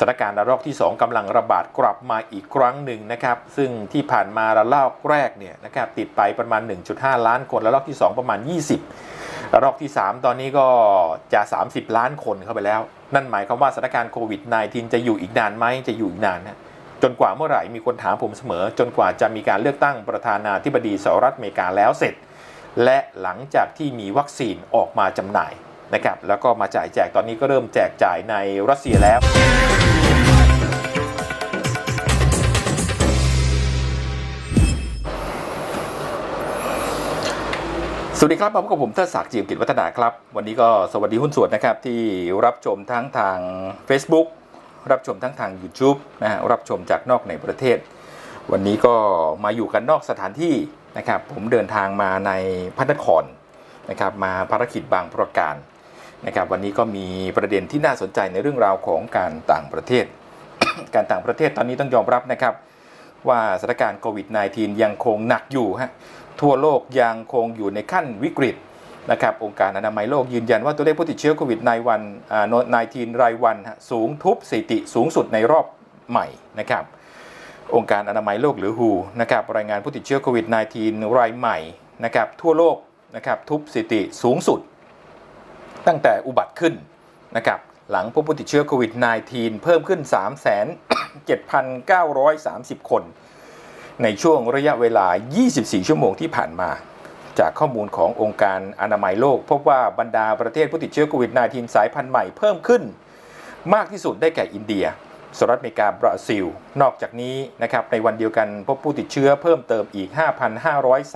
สถานการณ์ระลอกที่ 2กำลังระบาดกลับมาอีกครั้งหนึ่งนะครับ ซึ่งที่ผ่านมาระลอกแรกเนี่ยนะครับติดไปประมาณ 1.5 ล้านคนระลอกที่ 2 ประมาณ 20ระลอกที่ 3 ตอนนี้ก็จะ 30 ล้านคนเข้าไปแล้ว นั่นหมายความว่าสถานการณ์โควิด -19 จะอยู่อีกนานไหมจะอยู่อีกนานนะจนกว่าเมื่อไหร่มีคนถามผมเสมอ จนกว่าจะมีการเลือกตั้งประธานาธิบดีสหรัฐอเมริกาแล้วเสร็จ และหลังจากที่มีวัคซีนออกมาจำหน่ายนะครับแล้วก็มาจ่ายแจกตอนนี้ก็เริ่มแจกจ่ายในรัสเซียแล้ว สวัสดีครับพบกับผมเทิดศักดิ์จีมกิจวัฒนาครับ วันนี้ก็สวัสดีหุ้นส่วนนะครับ ที่รับชมทั้งทาง Facebook รับชมทั้งทาง YouTube นะฮะรับชมจากนอกในประเทศ วันนี้ก็มาอยู่กันนอกสถานที่นะครับ ผมเดินทางมาในพระนครนะครับ มาภารกิจบางประการนะครับ วันนี้ก็มีประเด็นที่น่าสนใจในเรื่องราวของการต่างประเทศ การต่างประเทศตอนนี้ต้องยอมรับนะครับ ว่าสถานการณ์โควิด -19 ยังคงหนักอยู่ฮะ ทั่วโลกยังคงอยู่ในขั้นวิกฤตนะครับองค์การอนามัยโลกยืนยันว่าตัวเลขผู้ติดเชื้อโควิดในวันอ่า19รายวันสูงทุบสถิติสูงสุดในรอบใหม่นะครับองค์การอนามัยโลกหรือ WHO นะครับรายงานผู้ติดเชื้อโควิด -19 รายใหม่นะครับทั่วโลกนะครับทุบสถิติสูงสุด ตั้งแต่อุบัติขึ้นนะครับหลังพบผู้ติดเชื้อโควิด -19 เพิ่มขึ้น 3,7,930 คน ในช่วงระยะเวลา 24 ชั่วโมงที่ผ่านมา จากข้อมูลขององค์การอนามัยโลก พบว่าบรรดาประเทศผู้ติดเชื้อโควิด -19 สายพันธุ์ใหม่เพิ่มขึ้น มากที่สุดได้แก่อินเดียสหรัฐอเมริกาบราซิล นอกจากนี้นะครับในวันเดียวกันพบผู้ติดเชื้อเพิ่มเติมอีก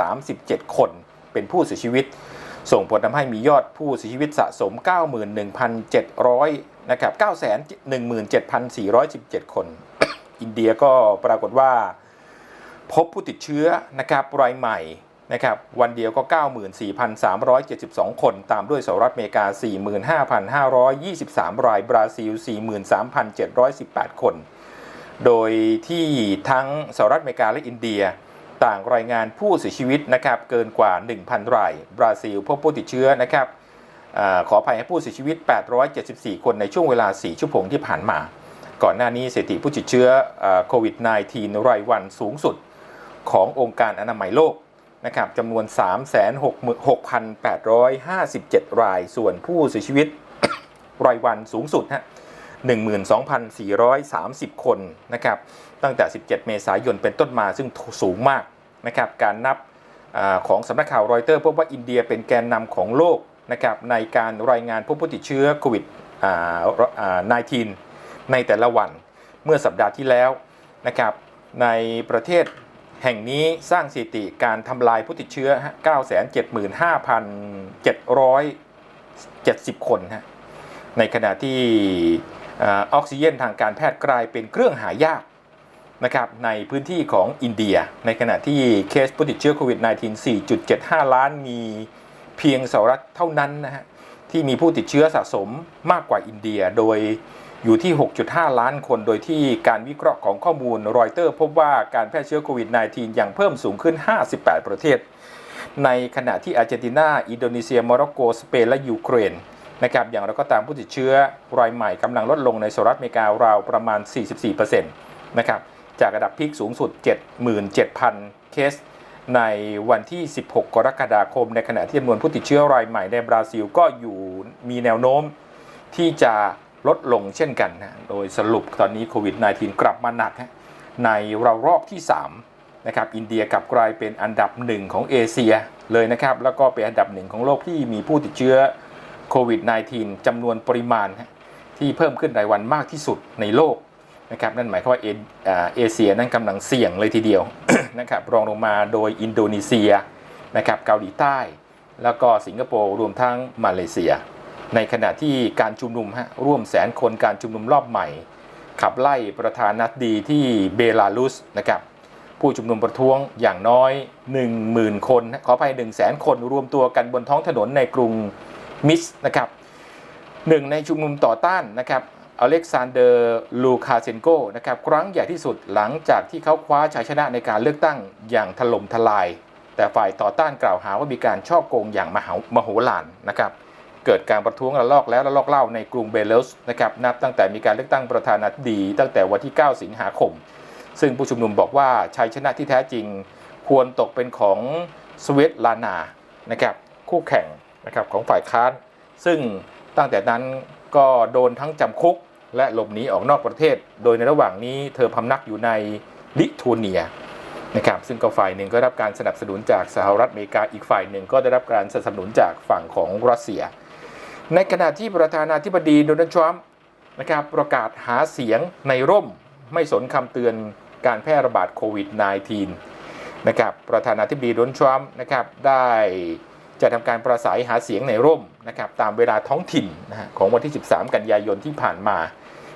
5,537 คนเป็นผู้เสียชีวิต ส่งผลทำให้มียอดผู้เสียชีวิตสะสม 91,700นะครับ917,417 คน อินเดียก็ปรากฏว่า พบผู้ติดเชื้อนะครับรายใหม่นะครับวันเดียวก็ 94,372 คนตามด้วยสหรัฐอเมริกา 45,523 รายบราซิล 43,718 คน โดยที่ทั้งสหรัฐอเมริกาและอินเดีย ต่างรายงานผู้เสียชีวิตนะครับเกินกว่า 1,000 ราย บราซิลพบผู้ติดเชื้อนะครับอขออภัยให้ผู้เสียชีวิต 874 คนในช่วงเวลา 4 ชั่วโมงที่ผ่านมา ก่อนหน้านี้สถิติผู้ติดเชื้อโควิด -19 รายวันสูงสุด ขององค์การอนามัยโลกนะครับจำนวน 366,857 ราย ส่วนผู้เสียชีวิตรายวันสูงสุดฮะ12,430 คนนะครับตั้งแต่ 17 เมษายนเป็นต้นมาซึ่งสูงมากนะครับการนับอของสำนักข่าวรอยเตอร์พบว่าอินเดียเป็นแกนนำของโลกนะครับในการรายงานผู้ติดเชื้อโควิด 19 ในแต่ละวันเมื่อสัปดาห์ที่แล้วนะครับในประเทศ แห่งนี้สร้างสถิติการทำลายผู้ติดเชื้อ 975,770 คนฮะในขณะที่ออกซิเจนทางการแพทย์กลายเป็นเครื่องหายากนะครับในพื้นที่ของอินเดีย ในขณะที่เคสผู้ติดเชื้อโควิด -19 4.75 ล้านมีเพียงสหรัฐเท่านั้นนะฮะที่มีผู้ติดเชื้อสะสมมากกว่าอินเดีย โดย อยู่ที่ 6.5 ล้านคน โดยที่การวิเคราะห์ของข้อมูลรอยเตอร์ พบว่าการแพร่เชื้อโควิด -19 ยังเพิ่มสูงขึ้น 58 ประเทศ ในขณะที่อาร์เจนตินา อินโดนีเซีย โมร็อกโก สเปน และยูเครนนะครับ อย่างไรก็ตามผู้ติดเชื้อรายใหม่กำลังลดลงในสหรัฐอเมริการาวประมาณ 44%นะครับ จากระดับพีคสูงสุด 77,000 เคส ในวันที่ 16 กรกฎาคม ในขณะที่จำนวนผู้ติดเชื้อรายใหม่ในบราซิลก็อยู่มีแนวโน้มที่จะ ลดลงเช่นกันนะโดยสรุปตอนนี้โควิด -19 กลับมาหนักฮะในเรารอบที่ 3 นะครับ อินเดียกลับกลายเป็นอันดับหนึ่งของเอเชียเลยนะครับ แล้วก็เป็นอันดับหนึ่งของโลกที่มีผู้ติดเชื้อโควิด -19 จำนวนปริมาณที่เพิ่มขึ้นรายวันมากที่สุดในโลกนะครับนั่นหมายความว่าเออ่าเอเชียนั้นกำลังเสี่ยงเลยทีเดียวนะครับรองลงมาโดยอินโดนีเซียนะครับเกาหลีใต้ แล้วก็สิงคโปร์รวมทั้งมาเลเซีย ในขณะที่การชุมนุมฮะร่วมแสนคนการชุมนุมรอบใหม่ ขับไล่ประธานาธิบดีที่เบลารุสนะครับผู้ชุมนุมประท้วงอย่างน้อย 10,000 คนขอไป1 0 0 0 0 0 คนรวมตัวกันบนท้องถนนในกรุงมิสนะครับหนึ่งในชุมนุมต่อต้านนะครับอเล็กซานเดอร์ลูคาเซนโกนะครับครั้งใหญ่ที่สุดหลังจากที่เขาคว้าชัยชนะในการเลือกตั้งอย่างถล่มทลาย แต่ฝ่ายต่อต้านกล่าวหาว่ามีการช่อโกงอย่างมหามโหฬารนะครับ เกิดการประท้วงระลอกแล้วระลอกเล่าในกรุงเบลุสนะครับนับตั้งแต่มีการเลือกตั้งประธานาธิบดี ตั้งแต่วันที่ 9 สิงหาคม ซึ่งผู้ชุมนุมบอกว่าชัยชนะที่แท้จริงควรตกเป็นของสวีตลานานะครับคู่แข่งนะครับของฝ่ายค้าน ซึ่งตั้งแต่นั้นก็โดนทั้งจำคุก และหลบหนีออกนอกประเทศ โดยในระหว่างนี้เธอพำนักอยู่ในลิทัวเนียนะครับซึ่งก็ฝ่ายหนึ่งก็ได้รับการสนับสนุนจากสหรัฐอเมริกาอีกฝ่ายหนึ่งก็ได้รับการสนับสนุนจากฝั่งของรัสเซีย ในขณะที่ประธานาธิบดีโดนัลด์ทรัมป์นะครับประกาศหาเสียงในร่มไม่สนคำเตือนการแพร่ระบาดโควิด -19 นะครับประธานาธิบดีโดนัลด์ทรัมป์นะครับได้จะทำการประสัยหาเสียงในร่มนะครับตามเวลาท้องถิ่นนะฮะของวันที่ 13 กันยายนที่ผ่านมา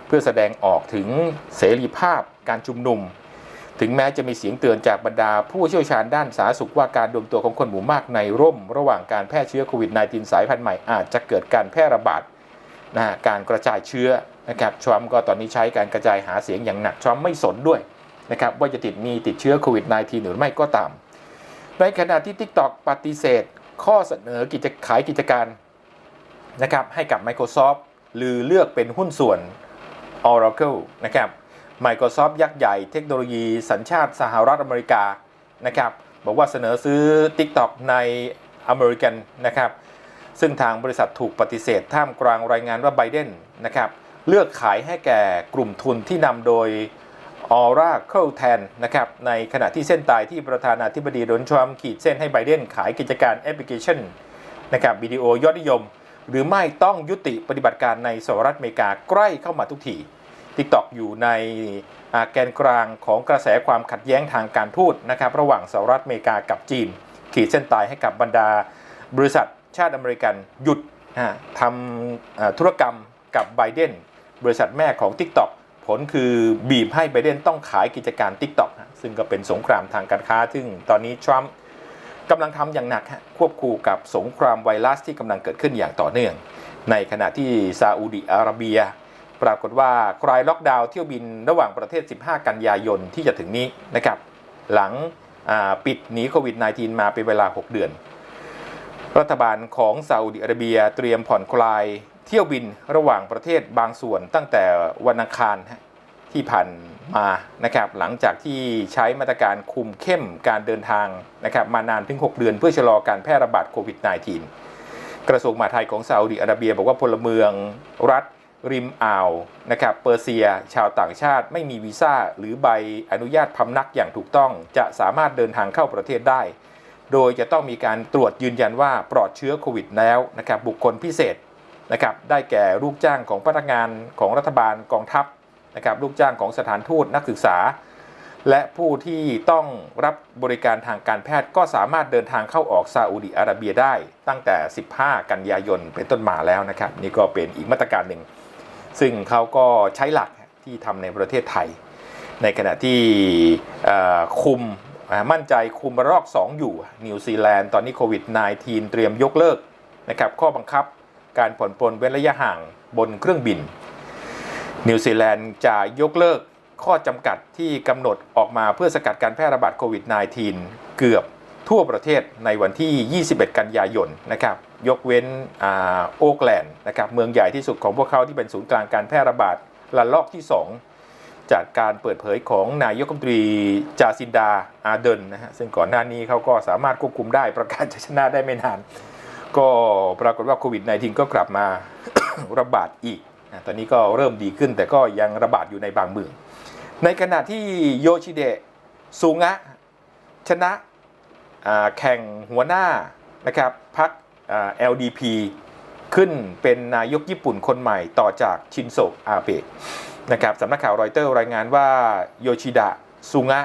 เพื่อแสดงออกถึงเสรีภาพการชุมนุม ถึงแม้จะมีเสียงเตือนจากบรรดาผู้เชี่ยวชาญด้านสาธารณสุขว่าการรวมตัวของคนหมู่มากในร่ม ระหว่างการแพร่เชื้อโควิด -19 สายพันธุ์ใหม่อาจจะเกิดการแพร่ระบาดนะฮะการกระจายเชื้อนะครับทรัมป์ก็ตอนนี้ใช้การกระจายหาเสียงอย่างหนักทรัมป์ไม่สนด้วยนะครับว่าจะติดมีติดเชื้อโควิด -19 หรือไม่ก็ตาม ในขณะที่ TikTok ปฏิเสธ ข้อเสนอกิจขายกิจการนะครับให้กับ Microsoft หรือเลือกเป็นหุ้นส่วน Oracle นะครับ Microsoft ยักษ์ใหญ่เทคโนโลยีสัญชาติสหรัฐอเมริกานะครับบอกว่าเสนอซื้อ TikTok ในอเมริกันนะครับซึ่งทางบริษัทถูกปฏิเสธท่ามกลางรายงานว่าไบเดนนะครับเลือกขายให้แก่กลุ่มทุนที่นำโดย Oracle แทนนะครับในขณะที่เส้นตายที่ประธานาธิบดีโดนัลด์ทรัมป์ขีดเส้นให้ไบเดนขายกิจการแอปพลิเคชันนะครับวิดีโอยอดนิยม หรือไม่ต้องยุติปฏิบัติการในสหรัฐอเมริกาใกล้เข้ามาทุกที TikTok อยู่ในแกนกลางของกระแสความขัดแย้งทางการทูตนะครับระหว่างสหรัฐอเมริกากับจีน ขีดเส้นตายให้กับบรรดา บริษัทชาติอเมริกันหยุดทำธุรกรรมกับไบเดนบริษัทแม่ของ TikTok ผลคือบีบให้ไบเดนต้องขายกิจการ TikTok ซึ่งก็เป็นสงครามทางการค้า ซึ่งตอนนี้ทรัมป์กำลังทำอย่างหนักควบคู่กับสงครามไวรัสที่กำลังเกิดขึ้นอย่างต่อเนื่อง ในขณะที่ซาอุดิอาระเบีย ปรากฏว่าคลายล็อกดาวน์เที่ยวบินระหว่างประเทศ 15 กันยายนที่จะถึงนี้นะครับหลังปิดหนีโควิด -19 มาเป็นเวลา 6 เดือน รัฐบาลของซาอุดิอาระเบียเตรียมผ่อนคลายเที่ยวบินระหว่างประเทศบางส่วนตั้งแต่วันอังคารที่ผ่านมานะครับหลังจากที่ใช้มาตรการคุมเข้มการเดินทางนะครับมานานถึง 6 เดือนเพื่อชะลอการแพร่ระบาดโควิด -19 กระทรวงมหาดไทยของซาอุดิอาระเบีย บอกว่าพลเมืองรัฐ ริมอ่าวนะครับเปอร์เซีย ชาวต่างชาติไม่มีวีซ่าหรือใบอนุญาตพำนักอย่างถูกต้อง จะสามารถเดินทางเข้าประเทศได้ โดยจะต้องมีการตรวจยืนยันว่าปลอดเชื้อโควิดแล้วนะครับบุคคลพิเศษนะครับได้แก่ลูกจ้างของพนักงานของรัฐบาลกองทัพนะครับลูกจ้างของสถานทูตนักศึกษา และผู้ที่ต้องรับบริการทางการแพทย์ก็สามารถเดินทางเข้าออกซาอุดิอาระเบียได้ ตั้งแต่ 15 กันยายนเป็นต้นมาแล้วนะครับ นี่ก็เป็นอีกมาตรการหนึ่ง ซึ่งเขาก็ใช้หลักที่ทำในประเทศไทย ในขณะที่คุมมั่นใจคุมระลอก 2 อยู่ นิวซีแลนด์ตอนนี้โควิด -19 เตรียมยกเลิกนะครับข้อบังคับการผ่อนปลนเว้นระยะห่างบนเครื่องบิน นิวซีแลนด์จะยกเลิกข้อจำกัดที่กำหนดออกมาเพื่อสกัดการแพร่ระบาดโควิด -19 เกือบ ทั่วประเทศในวันที่ 21 กันยายนนะครับยกเว้นโอ๊กแลนด์นะครับเมืองใหญ่ที่สุดของพวกเขาที่เป็นศูนย์กลางการแพร่ระบาดระลอกที่ 2 จากการเปิดเผยของนายกรัฐมนตรีจาซินดาอาเดนนะฮะซึ่งก่อนหน้านี้เขาก็สามารถควบคุมได้ประกาศชัยชนะได้ไม่นาน ก็ปรากฏว่าโควิด -19 ก็กลับมาระบาดอีกนะตอนนี้ก็เริ่มดีขึ้นแต่ก็ยังระบาดอยู่ในบางเมือง ในขณะที่โยชิเดะซูงะชนะ แข่งหัวหน้านะครับพรรค LDP ขึ้นเป็นนายกญี่ปุ่นคนใหม่ต่อจากชินโซอาเบะนะครับสำนักข่าวรอยเตอร์รายงานว่าโยชิดะซูงะ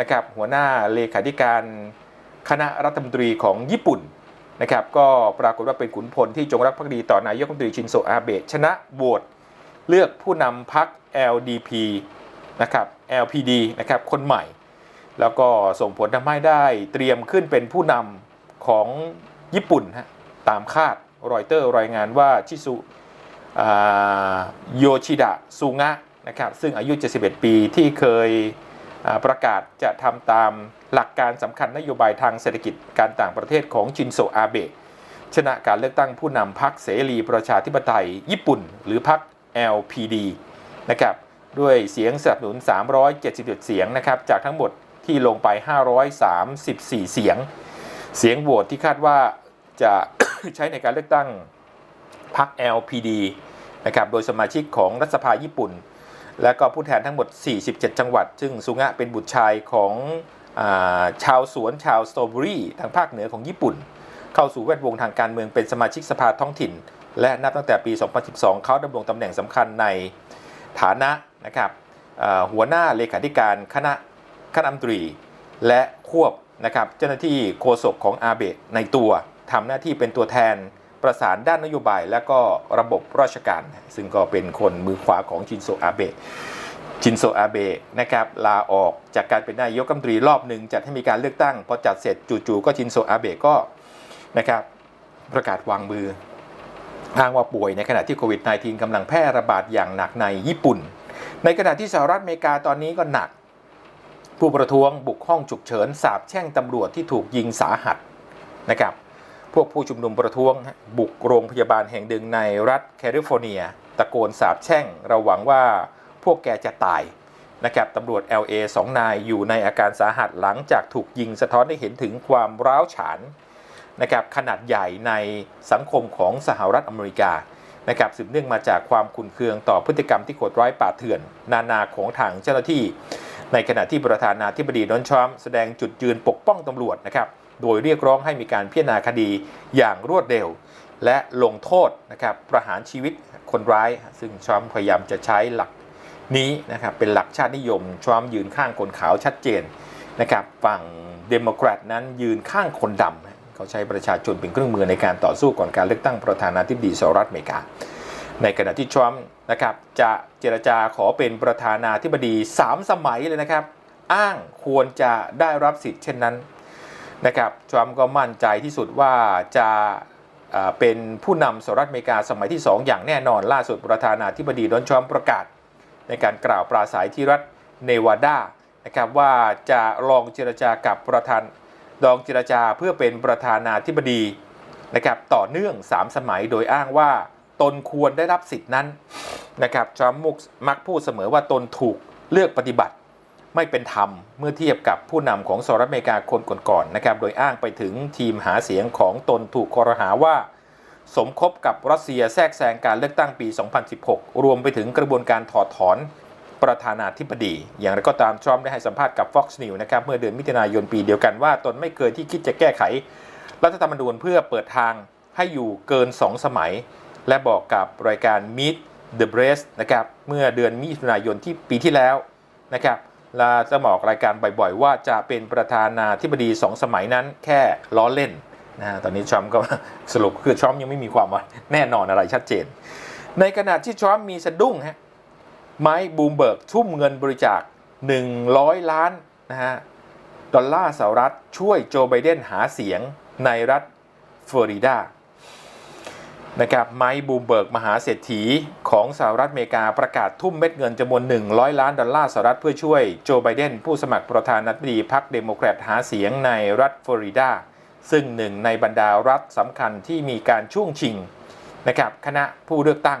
นะครับหัวหน้าเลขาธิการคณะรัฐมนตรีของญี่ปุ่นนะครับก็ปรากฏว่าเป็นขุนพลที่จงรักภักดีต่อนายกรัฐมนตรีชินโซอาเบะชนะโหวตเลือกผู้นำพรรค LDP นะครับ LPD นะครับคนใหม่ แล้วก็ส่งผลทำให้ได้เตรียมขึ้นเป็นผู้นำของญี่ปุ่นฮะตามคาดรอยเตอร์รายงานว่าชิซุโยชิดะซูงะนะครับซึ่งอายุ 71 ปีที่เคยประกาศจะทำตามหลักการสำคัญนโยบายทางเศรษฐกิจการต่างประเทศของชินโซอาเบะชนะการเลือกตั้งผู้นำพรรคเสรีประชาธิปไตยญี่ปุ่น หรือพรรค LPD นะครับด้วยเสียงสนับสนุน 377 เสียงนะครับจากทั้งหมด ที่ลงไป 534 เสียง เสียงโหวตที่คาดว่าจะใช้ในการเลือกตั้งพรรค LPD นะครับ โดยสมาชิกของรัฐสภาญี่ปุ่น และก็ผู้แทนทั้งหมด 47 จังหวัด ซึ่งสุงะเป็นบุตรชายของอาชาวสวนชาวสตรอเบอรี่ทางภาคเหนือของญี่ปุ่น เข้าสู่แวดวงทางการเมืองเป็นสมาชิกสภาท้องถิ่น และนับตั้งแต่ปี 2012 เขาดำรงตำแหน่งสำคัญในฐานะนะครับหัวหน้าเลขาธิการคณะ คณะรัฐมนตรี และควบนะครับเจ้าหน้าที่โฆษกของอาเบะในตัวทำหน้าที่เป็นตัวแทนประสานด้านนโยบาย และก็ระบบราชการ ซึ่งก็เป็นคนมือขวาของชินโซอาเบะชินโซอาเบะนะครับลาออกจากการเป็นนายกรัฐมนตรีรอบหนึ่งจัดให้มีการเลือกตั้งพอจัดเสร็จจู่ๆก็ชินโซอาเบะก็นะครับประกาศวางมืออ้างว่าป่วยในขณะที่โควิด -19 กำลังแพร่ระบาดอย่างหนักในญี่ปุ่น ในขณะที่สหรัฐอเมริกาตอนนี้ก็หนัก ผู้ประท้วงบุกห้องฉุกเฉินสาบแช่งตำรวจที่ถูกยิงสาหัสนะครับพวกผู้ชุมนุมประท้วงบุกโรงพยาบาลแห่งหนึ่งในรัฐแคลิฟอร์เนีย ตะโกนสาบแช่งเราหวังว่าพวกแกจะตายนะครับตำรวจ LA สองนายอยู่ในอาการสาหัสหลังจากถูกยิงสะท้อนให้เห็นถึงความร้าวฉานนะครับขนาดใหญ่ในสังคมของสหรัฐอเมริกานะครับสืบเนื่องมาจากความขุนเคืองต่อพฤติกรรมที่โหดร้ายป่าเถื่อน นานาของทางเจ้าหน้าที่ ในขณะที่ประธานาธิบดีโดนัลด์ทรัมป์แสดงจุดยืนปกป้องตำรวจนะครับ โดยเรียกร้องให้มีการพิจารณาคดีอย่างรวดเร็ว และลงโทษนะครับประหารชีวิตคนร้าย ซึ่งทรัมป์พยายามจะใช้หลักนี้นะครับเป็นหลักชาตินิยมทรัมป์ยืนข้างคนขาวชัดเจนนะครับฝั่งเดโมแครตนั้นยืนข้างคนดำเขาใช้ประชาชนเป็นเครื่องมือในการต่อสู้ก่อนการเลือกตั้งประธานาธิบดีสหรัฐอเมริกา ในขณะที่ทรัมป์นะครับจะเจรจาขอเป็นประธานาธิบดี 3 สมัยเลยนะครับ อ้างควรจะได้รับสิทธิ์เช่นนั้นนะครับทรัมป์ก็มั่นใจที่สุดว่าจะเป็นผู้นำสหรัฐอเมริกาสมัยที่ 2 อย่างแน่นอนล่าสุดประธานาธิบดีโดนทรัมป์ประกาศ ในการกล่าวปราศัยที่รัฐเนวาดานะครับว่าจะลองเจรจากับประธานลองเจรจาเพื่อเป็นประธานาธิบดีนะครับต่อเนื่อง 3 สมัยโดยอ้างว่า ตนควรได้รับสิทธินั้นนะครับทรัมป์มุกมักพูดเสมอว่าตนถูกเลือกปฏิบัติ ไม่เป็นธรรมเมื่อเทียบกับผู้นำของสหรัฐอเมริกาคนก่อนๆนะครับ โดยอ้างไปถึงทีมหาเสียงของตนถูกคอรหาว่า สมคบกับรัสเซียแทรกแซงการเลือกตั้งปี 2016 รวมไปถึงกระบวนการถอดถอนประธานาธิบดี อย่างไรก็ตามทรัมป์ได้ให้สัมภาษณ์กับ Fox News นะครับเมื่อเดือนมิถุนายนปีเดียวกันว่า ตนไม่เคยที่คิดจะแก้ไข รัฐธรรมนูญเพื่อเปิดทางให้อยู่เกิน 2 สมัย และบอกกับรายการ Meet the Press นะครับเมื่อเดือนมิถุนายนที่ปีที่แล้วนะครับละจะบอกรายการบ่อยๆ ว่าจะเป็นประธานาธิบดี2สมัยนั้นแค่ล้อเล่นนะฮะตอนนี้ทรัมป์ก็สรุปคือทรัมป์ยังไม่มีความแน่นอนอะไรชัดเจน ในขณะที่ทรัมป์มีสะดุ้งฮะไมค์บูมเบิร์กทุ่มเงินบริจาค 100 ล้านนะฮะดอลลาร์สหรัฐช่วยโจไบเดนหาเสียงในรัฐฟลอริดา นะครับไมค์บูมเบิร์กมหาเศรษฐีของสหรัฐอเมริกาประกาศทุ่มเม็ดเงินจำนวน 100 ล้านดอลลาร์สหรัฐเพื่อช่วยโจไบเดนผู้สมัครประธานาธิบดีพรรคเดโมแครตหาเสียงในรัฐฟลอริดา ซึ่งหนึ่งในบรรดารัฐสำคัญที่มีการช่วงชิงนะครับคณะผู้เลือกตั้ง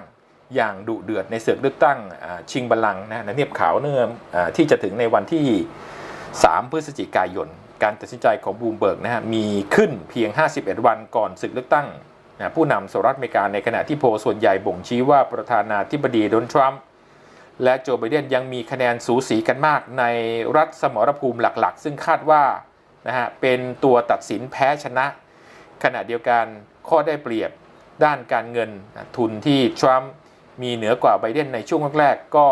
อย่างดุเดือดในศึกเลือกตั้งชิงบัลลังก์นะนเนียบขาวเนื่อที่จะถึงในวันที่ 3 พฤศจิกายน การตัดสินใจของบูมเบิร์กนะฮะมีขึ้นเพียง 51 วันก่อนศึกเลือกตั้ง ผู้นำสหรัฐอเมริกาในขณะที่โพลส่วนใหญ่บ่งชี้ว่าประธานาธิบดีโดนัลด์ทรัมป์และโจไบเดนยังมีคะแนนสูสีกันมากในรัฐสมรภูมิหลักๆ ซึ่งคาดว่านะฮะเป็นตัวตัดสินแพ้ชนะ ขณะเดียวกันข้อได้เปรียบด้านการเงินนะทุนที่ทรัมป์มีเหนือกว่าไบเดนในช่วงแรกๆก็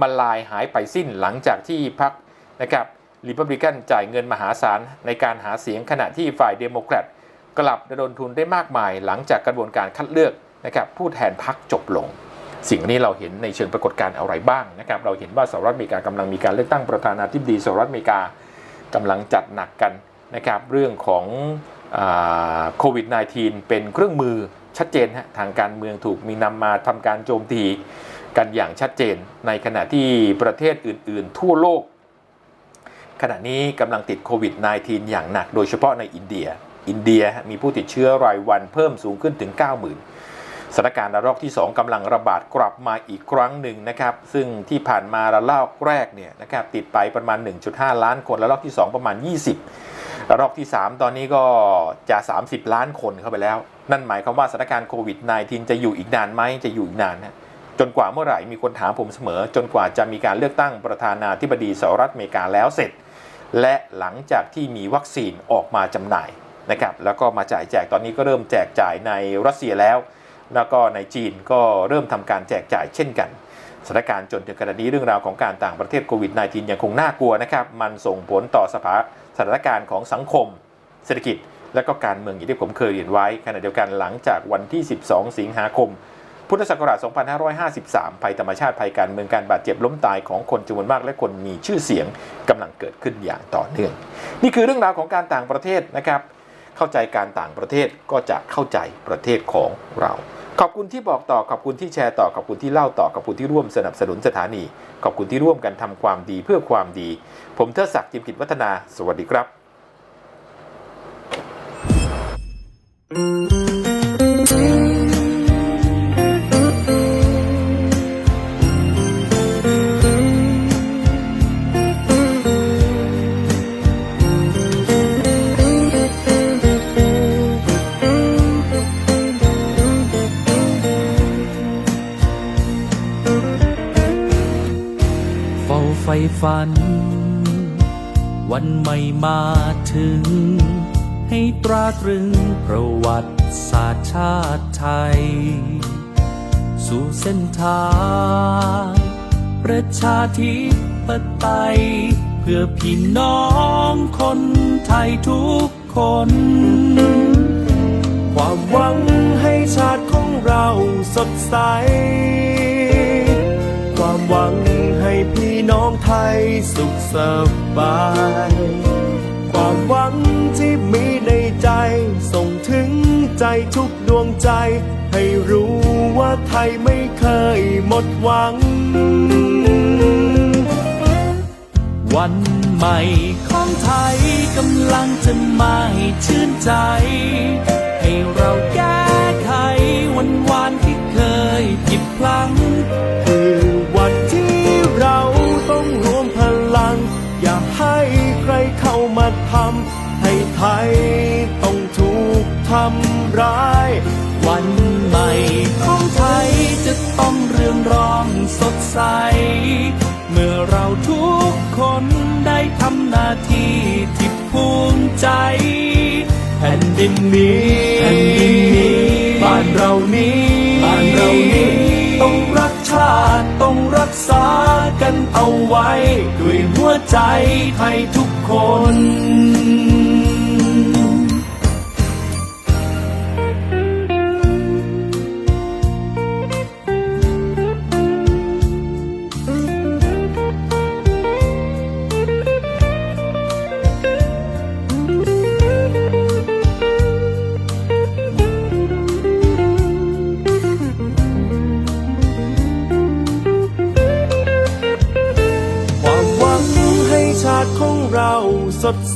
มาลายหายไปสิ้นหลังจากที่พรรคนะครับริพับลิกันจ่ายเงินมหาศาลในการหาเสียงขณะที่ฝ่ายเดโมแครต กลับระดมทุนได้มากมายหลังจากกระบวนการคัดเลือกนะครับผู้แทนพรรคจบลง สิ่งนี้เราเห็นในเชิงปรากฏการณ์อะไรบ้างนะครับเราเห็นว่าสหรัฐอเมริกากำลังมีการเลือกตั้งประธานาธิบดีสหรัฐอเมริกากำลังจัดหนักกันนะครับเรื่องของโควิด -19 เป็นเครื่องมือชัดเจนฮะทางการเมืองถูกมีนำมาทำการโจมตีกันอย่างชัดเจน ในขณะที่ประเทศอื่น ๆ ทั่วโลก ขณะนี้กำลังติดโควิด -19 อย่างหนักโดยเฉพาะในอินเดีย อินเดียมีผู้ติดเชื้อรายวันเพิ่มสูงขึ้นถึง 90,000สถานการณ์ระลอกที่ 2กำลังระบาดกลับมาอีกครั้งหนึ่งนะครับ ซึ่งที่ผ่านมาระลอกแรกเนี่ยนะครับติดไปประมาณ 1.5 ล้านคนระลอกที่ 2 ประมาณ 20ระลอกที่ 3 ตอนนี้ก็จะ 30 ล้านคนเข้าไปแล้ว นั่นหมายความว่าสถานการณ์โควิด -19 จะอยู่อีกนานไหมจะอยู่อีกนานนะจนกว่าเมื่อไหร่มีคนถามผมเสมอ จนกว่าจะมีการเลือกตั้งประธานาธิบดีสหรัฐอเมริกาแล้วเสร็จ และหลังจากที่มีวัคซีนออกมาจำหน่าย นะครับแล้วก็มาจ่ายแจกตอนนี้ก็เริ่มแจกจ่ายในรัสเซียแล้ว แล้วก็ในจีนก็เริ่มทำการแจกจ่ายเช่นกันสถานการณ์จนถึงขณะนี้เรื่องราวของการต่างประเทศโควิด -19 ยังคงน่ากลัวนะครับ มันส่งผลต่อสภาสถานการณ์ของสังคม เศรษฐกิจ และก็การเมืองอย่างที่ผมเคยเรียนไว้ขณะเดียวกันหลังจากวันที่ 12 สิงหาคม พุทธศักราช 2553 ภัยธรรมชาติภัยการเมืองการบาดเจ็บล้มตายของคนจำนวนมากและคนมีชื่อเสียงกำลังเกิดขึ้นอย่างต่อเนื่อง นี่คือเรื่องราวของการต่างประเทศนะครับ เข้าใจการต่างประเทศก็จะเข้าใจประเทศของเรา ขอบคุณที่บอกต่อขอบคุณที่แชร์ต่อขอบคุณที่เล่าต่อขอบคุณที่ร่วมสนับสนุนสถานี ขอบคุณที่ร่วมกันทำความดีเพื่อความดี ผมเทศศักดิ์จิมกิจวัฒนา สวัสดีครับเฝัน วันใหม่มาถึง ให้ตราตรึงประวัติศาสตร์ชาติไทย สู่เส้นทาง ประชาธิปไตย เพื่อพี่น้องคนไทยทุกคน ความหวังให้ชาติของเราสดใส ความหวัง น้องไทยสุขสบาย ความหวังที่มีในใจส่งถึงใจทุกดวงใจ ให้รู้ว่าไทยไม่เคยหมดหวัง วันใหม่ของไทยกำลังจะมาให้ชื่นใจ ให้เราแก้ ทำร้าย วันใหม่ของไทยจะต้องเรืองรองสดใส เมื่อเราทุกคนได้ทำหน้าที่ที่ภูมิใจ แผ่นดินนี้แผ่นดินนี้บ้านเรานี้บ้านเรานี้ต้องรักชาติต้องรักษากันเอาไว้ ด้วยหัวใจไทยทุกคน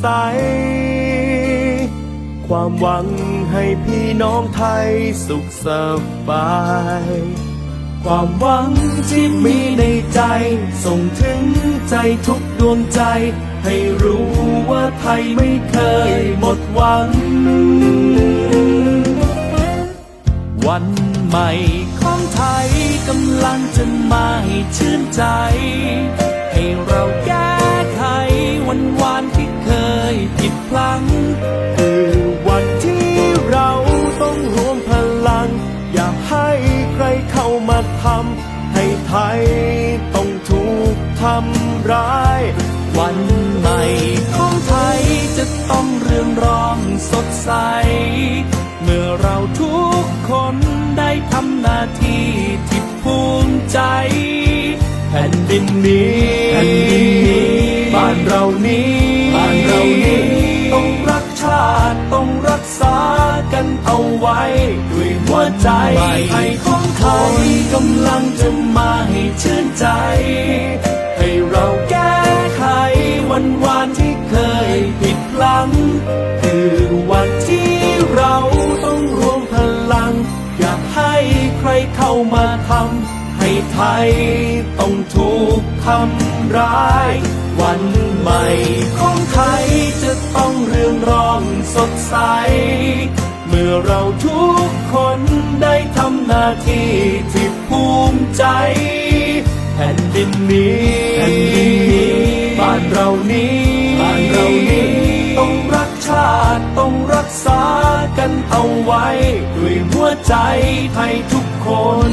ใส ความหวังให้พี่น้องไทยสุขสบาย ความหวังที่มีในใจ ส่งถึงใจทุกดวงใจ ให้รู้ว่าไทยไม่เคยหมดหวัง วันใหม่ของไทยกำลังจะมาให้ชื่นใจ ให้เราแก้ ผิดพลั้ง คือวันที่เราต้องรวมพลัง อย่าให้ใครเข้ามาทำให้ไทยต้องถูกทำร้าย วันใหม่ของไทยจะต้องเรืองรองสดใส เมื่อเราทุกคนได้ทำหน้าที่ที่ภูมิใจ แผ่นดินนี้แผ่นดินนี้ บ้านเรานี้บ้านเรานี้ ษากันเอาไว้ ด้วยหัวใจไอของไทยกำลังจะมาให้ชื่นใจ ให้เราแก้ไขวันวานที่เคยผิดพลังคือวันที่เราต้องรวมพลัง อยากให้ใครเข้ามาทำให้ไทยต้องถูกทำร้าย วันใหม่ของไทยจะต้องเรืองรองสดใส เมื่อเราทุกคนได้ทำหน้าที่ที่ภูมิใจ แผ่นดินนี้แผ่นดินนี้บ้านเรานี้บ้านเรานี้ต้องรักชาติต้องรักษากันเอาไว้ ด้วยหัวใจไทยทุกคน